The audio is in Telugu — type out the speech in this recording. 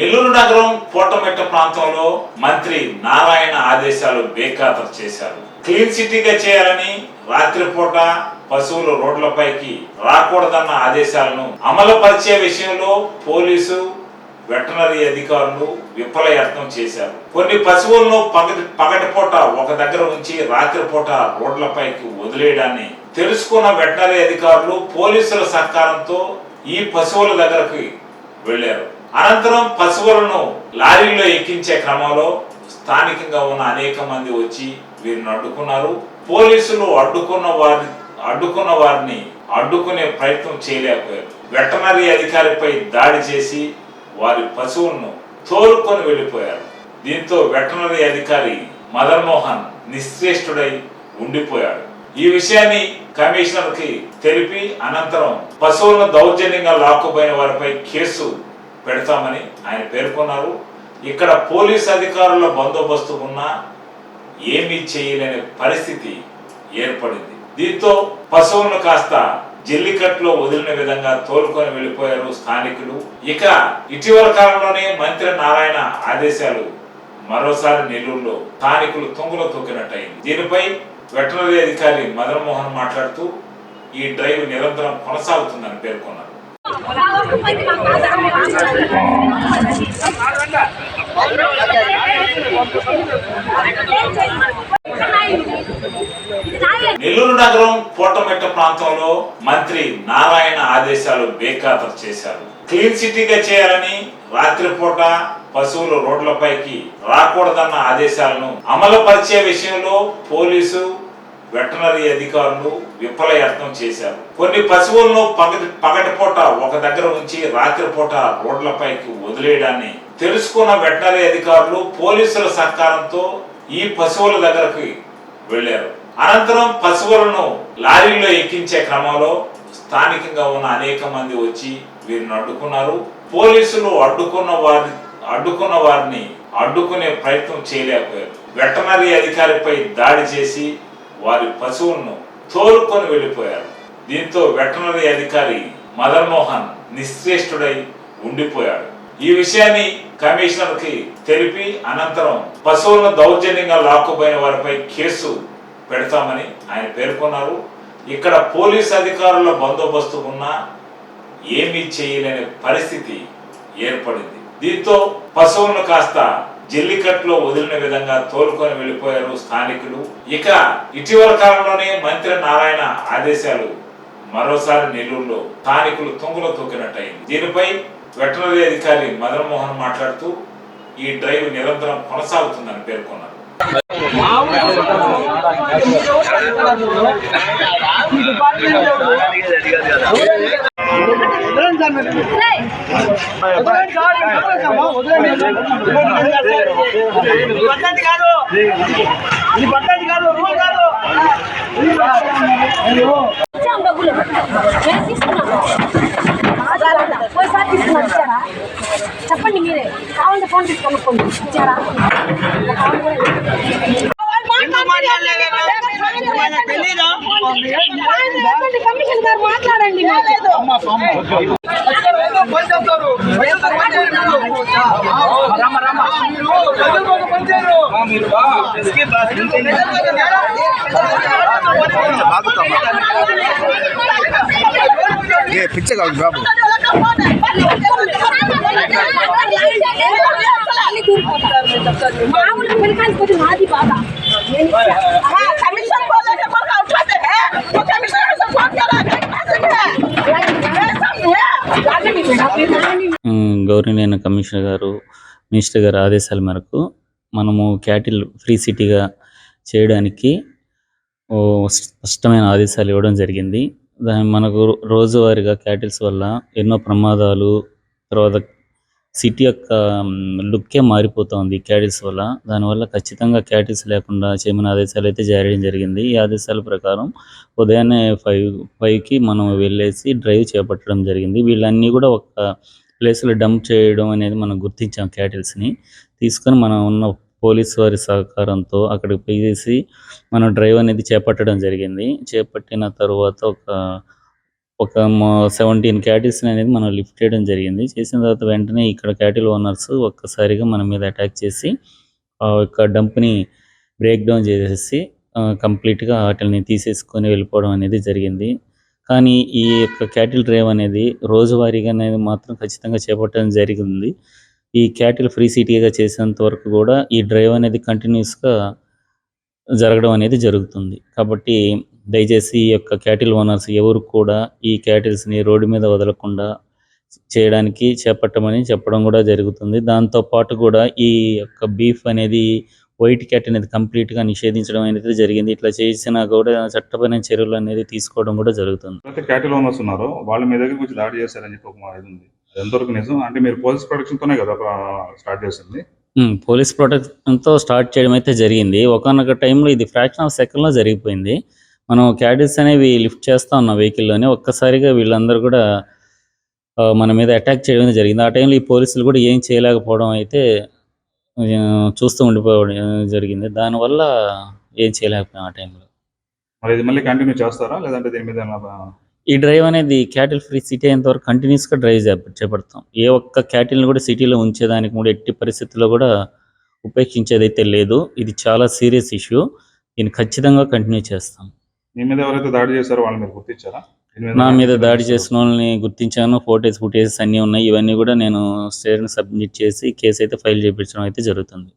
నెల్లూరు నగరం కోటమెట్ట ప్రాంతంలో మంత్రి నారాయణ ఆదేశాలు బేఖాతరు చేశారు. క్లీన్ సిటీగా చేయాలని రాత్రిపూట పశువులు రోడ్లపైకి రాకూడదన్న ఆదేశాలను అమలుపరిచే విషయంలో పోలీసు వెటనరీ అధికారులు విఫలయత్నం చేశారు. కొన్ని పశువులను పగటి పగటిపూట ఒక దగ్గర ఉంచి రాత్రిపూట రోడ్లపైకి వదిలేయడాన్ని తెలుసుకున్న వెటనరీ అధికారులు పోలీసుల సహకారంతో ఈ పశువుల దగ్గరకు వెళ్ళారు. అనంతరం పశువులను లారీలో ఎక్కించే క్రమంలో స్థానికంగా ఉన్న అనేక మంది వచ్చి వీరిని అడ్డుకున్నారు. పోలీసులు అడ్డుకున్న వారి అడ్డుకున్న వారిని అడ్డుకునే ప్రయత్నం చేయలేకపోయారు. వెటనరీ అధికారిపై దాడి చేసి వారి పశువులను తోలుకొని వెళ్ళిపోయారు. దీంతో వెటనరీ అధికారి మదన్ మోహన్ నిశ్చేష్టుడై ఉండిపోయాడు. ఈ విషయాన్ని కమిషనర్కి తెలిపి అనంతరం పశువులను దౌర్జన్యంగా లాక్కుపోయిన వారిపై కేసు పెడతామని ఆయన పేర్కొన్నారు. ఇక్కడ పోలీస్ అధికారుల బందోబస్తు ఉన్నా ఏమీ చేయలేని పరిస్థితి ఏర్పడింది. దీంతో పశువులను కాస్త జల్లికట్లో వదిలిన విధంగా తోలుకొని వెళ్ళిపోయారు స్థానికులు. ఇక ఇటీవల కాలంలోనే మంత్రి నారాయణ ఆదేశాలు మరోసారి నెల్లూరులో స్థానికులు తుంగలో తొక్కినట్టయింది. దీనిపై వెటనరీ అధికారి మదన్ మోహన్ మాట్లాడుతూ ఈ డ్రైవ్ నిరంతరం కొనసాగుతుందని పేర్కొన్నారు. నెల్లూరు నగరం కోటమెట్ట ప్రాంతంలో మంత్రి నారాయణ ఆదేశాలు బేఖాతరు చేశారు. క్లీన్ సిటీగా చేయాలని రాత్రిపూట పశువులు రోడ్లపైకి రాకూడదన్న ఆదేశాలను అమలుపరిచే విషయంలో పోలీసు వెటనరీ అధికారులు విఫలయత్నం చేశారు. కొన్ని పశువులను పగటి పగటిపూట ఒక దగ్గర ఉంచి రాత్రిపూట రోడ్లపైకి వదిలేయడాన్ని తెలుసుకున్న వెటనరీ అధికారులు పోలీసుల సహకారంతో ఈ పశువుల దగ్గరకు వెళ్ళారు. అనంతరం పశువులను లారీలో ఎక్కించే క్రమంలో స్థానికంగా ఉన్న అనేక మంది వచ్చి వీరిని అడ్డుకున్నారు. పోలీసులు అడ్డుకున్న వారి అడ్డుకున్న వారిని అడ్డుకునే ప్రయత్నం చేయలేకపోయారు. వెటనరీ అధికారిపై దాడి చేసి వారి పశువులను తోలుకొని వెళ్ళిపోయారు. దీంతో వెటనరీ అధికారి మదన్ మోహన్ నిశ్చేష్టుడై ఉండిపోయాడు. ఈ విషయాన్ని కమిషనర్కి తెలిపి అనంతరం పశువులను దౌర్జన్యంగా లాక్కుపోయిన వారిపై కేసు పెడతామని ఆయన పేర్కొన్నారు. ఇక్కడ పోలీస్ అధికారుల బందోబస్తు ఉన్నా ఏమీ చేయలేని పరిస్థితి ఏర్పడింది. దీంతో పశువులను కాస్త జల్లికట్లో వదిలిన విధంగా తోలుకొని వెళ్ళిపోయారు స్థానికులు. ఇక ఇటీవల కాలంలోనే మంత్రి నారాయణ ఆదేశాలు మరోసారి నెల్లూరులో స్థానికులు తుంగలో తొక్కినట్టయింది. దీనిపై వెటనరీ అధికారి మదన్మోహన్ మాట్లాడుతూ ఈ డ్రైవ్ నిరంతరం కొనసాగుతుందని పేర్కొన్నారు. పద్ధతి కాదు ఇది పద్ధతి కాదు రూల్ కాదు డబ్బులు పోయిసారి ఇచ్చారా చెప్పండి మీరే కావాలంటే ఫోన్ తీసుకొని ఇచ్చారా కమిషన్ గారు మాట్లాడండి రామ, రామ. ఏ పిచ్చ కాదు బాబు మామూలు పిల్లకాయలు కొంచెం మాది బాధ గౌరీ నేను కమిషనర్ గారు మినిస్టర్ గారు ఆదేశాల మేరకు మనము క్యాటిల్ ఫ్రీ సిటీగా చేయడానికి ఓ స్పష్టమైన ఆదేశాలు ఇవ్వడం జరిగింది. దాని మనకు రోజువారీగా క్యాటిల్స్ వల్ల ఎన్నో ప్రమాదాలు తర్వాత సిటీ యొక్క లుక్కే మారిపోతుంది క్యాటిల్స్ వల్ల. దానివల్ల ఖచ్చితంగా క్యాటిల్స్ లేకుండా చేయమని ఆదేశాలు అయితే జారీ చేయడం జరిగింది. ఈ ఆదేశాల ప్రకారం ఉదయాన్నే ఫైవ్ ఫైవ్కి మనం వెళ్ళేసి డ్రైవ్ చేపట్టడం జరిగింది. వీళ్ళన్నీ కూడా ఒక ప్లేస్లో డంప్ చేయడం అనేది మనం గుర్తించాం క్యాటిల్స్ని తీసుకొని మనం ఉన్న పోలీస్ వారి సహకారంతో అక్కడికి పోయేసి మనం డ్రైవ్ అనేది చేపట్టడం జరిగింది. చేపట్టిన తర్వాత ఒక ఒక సెవెంటీన్ క్యాటిల్స్ అనేది మనం లిఫ్ట్ చేయడం జరిగింది. చేసిన తర్వాత వెంటనే ఇక్కడ క్యాటిల్ ఓనర్స్ ఒక్కసారిగా మన మీద అటాక్ చేసి ఆ యొక్క డంప్ని బ్రేక్ డౌన్ చేసేసి కంప్లీట్గా వాటిని తీసేసుకొని వెళ్ళిపోవడం అనేది జరిగింది. కానీ ఈ యొక్క క్యాటిల్ డ్రైవ్ అనేది రోజువారీగా అనేది మాత్రం ఖచ్చితంగా చేపట్టడం జరిగింది. ఈ క్యాటిల్ ఫ్రీ సిటీగా చేసేంత వరకు కూడా ఈ డ్రైవ్ అనేది కంటిన్యూస్గా జరగడం అనేది జరుగుతుంది. కాబట్టి దయచేసి ఈ యొక్క క్యాటిల్ ఓనర్స్ ఎవరు కూడా ఈ క్యాటిల్స్ని రోడ్డు మీద వదలకుండా చేయడానికి చేపట్టమని చెప్పడం కూడా జరుగుతుంది. దాంతో పాటు కూడా ఈ యొక్క బీఫ్ అనేది వైట్ క్యాట్ అనేది కంప్లీట్గా నిషేధించడం అనేది జరిగింది. ఇట్లా చేసినా కూడా చట్టపరమైన చర్యలు అనేది తీసుకోవడం కూడా జరుగుతుంది. అయితే క్యాటిల్ ఓనర్స్ ఉన్నారు. వాళ్ళు మీ దగ్గరికి వచ్చి దాడి చేశారని చెప్పి ఒక ఇది ఉంది. ఎంతవరకు నిజం? అంటే మీరు పోలీస్ ప్రొటెక్షన్ తోనే కదా స్టార్ట్ చేసింది. పోలీస్ ప్రొటెక్షన్తో స్టార్ట్ చేయడం అయితే జరిగింది. ఒకనొక టైంలో ఇది ఫ్రాక్షన్ ఆఫ్ సెకండ్లో జరిగిపోయింది. మనం క్యాడిల్స్ అనేవి లిఫ్ట్ చేస్తా ఉన్నాం వెహికల్లోనే. ఒక్కసారిగా వీళ్ళందరూ కూడా మన మీద అటాక్ చేయడం జరిగింది. ఆ టైంలో ఈ పోలీసులు కూడా ఏం చేయలేకపోవడం అయితే చూస్తూ ఉండిపోవడం జరిగింది. దానివల్ల ఏం చేయలేకపోయాం ఆ టైంలో. మరి ఇది మళ్ళీ కంటిన్యూ చేస్తారా? లేదంటే దీని మీద ఈ డ్రైవ్ అనేది క్యాటిల్ ఫ్రీ సిటీ అయ్యేంత వరకు కంటిన్యూస్గా డ్రైవ్ చేప- చేపడతాం. ఏ ఒక్క క్యాటిల్ని కూడా సిటీలో ఉంచేదానికి కూడా ఎట్టి పరిస్థితుల్లో కూడా ఉపేక్షించేదైతే లేదు. ఇది చాలా సీరియస్ ఇష్యూ. దీన్ని ఖచ్చితంగా కంటిన్యూ చేస్తాం. మీ మీద ఎవరైతే దాడి చేశారో వాళ్ళు మీరు గుర్తించారా? నా మీద దాడి చేసిన వాళ్ళని గుర్తించాను ఫోటోస్ ఫుటేజెస్ అన్నీ ఉన్నాయి. ఇవన్నీ కూడా నేను స్టేషన్ సబ్మిట్ చేసి కేసు అయితే ఫైల్ చేయించడం అయితే జరుగుతుంది.